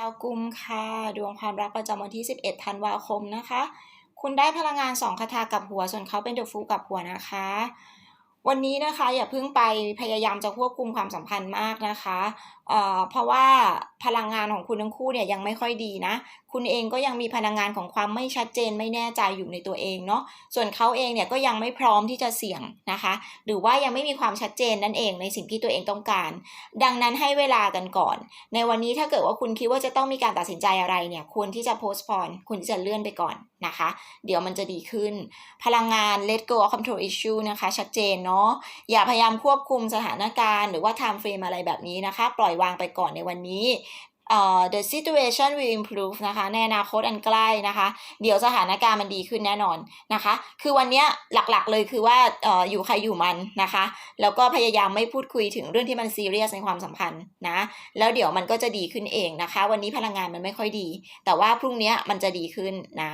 ชาวกุมค่ะ ดวงความรักประจำวันที่ 11 ธันวาคมนะคะ คุณได้พลังงานสองคาถากับหัว ส่วนเขาเป็นเดอะฟูกับหัวนะคะ วันนี้นะคะอย่าเพิ่งไปพยายามจะควบคุมความสัมพันธ์มากนะคะเอ่อเพราะว่าพลังงานของคุณทั้งคู่เนี่ยยังไม่ค่อยดีนะ คุณเองก็ยังมีพลังงานของความไม่ชัดเจนไม่แน่ใจอยู่ในตัวเองเนาะ ส่วนเขาเองเนี่ยก็ยังไม่พร้อมที่จะเสี่ยงนะคะ หรือว่ายังไม่มีความชัดเจนนั่นเองในสิ่งที่ตัวเองต้องการ ดังนั้นให้เวลากันก่อน ในวันนี้ถ้าเกิดว่าคุณคิดว่าจะต้องมีการตัดสินใจอะไรเนี่ยควรที่จะ postpone คุณที่จะเลื่อนไปก่อนนะคะ เดี๋ยวมันจะดีขึ้น พลังงาน let go of control issue นะคะชัดเจนเนาะอย่าพยายามควบคุมสถานการณ์หรือว่า time frame อะไรแบบนี้นะคะ ปล่อยวางไปก่อนในวันนี้เอ่อ the situation will improve นะคะในอนาคตอันใกล้นะคะ เดี๋ยวสถานการณ์มันดีขึ้นแน่นอนนะคะ คือวันนี้หลักๆเลยคือว่าอออยู่ใครอยู่มันนะคะ แล้วก็พยายามไม่พูดคุยถึงเรื่องที่มันซีเรียสในความสัมพันธ์นะ แล้วเดี๋ยวมันก็จะดีขึ้นเองนะคะ วันนี้พลังงานมันไม่ค่อยดี แต่ว่าพรุ่งนี้มันจะดีขึ้นนะ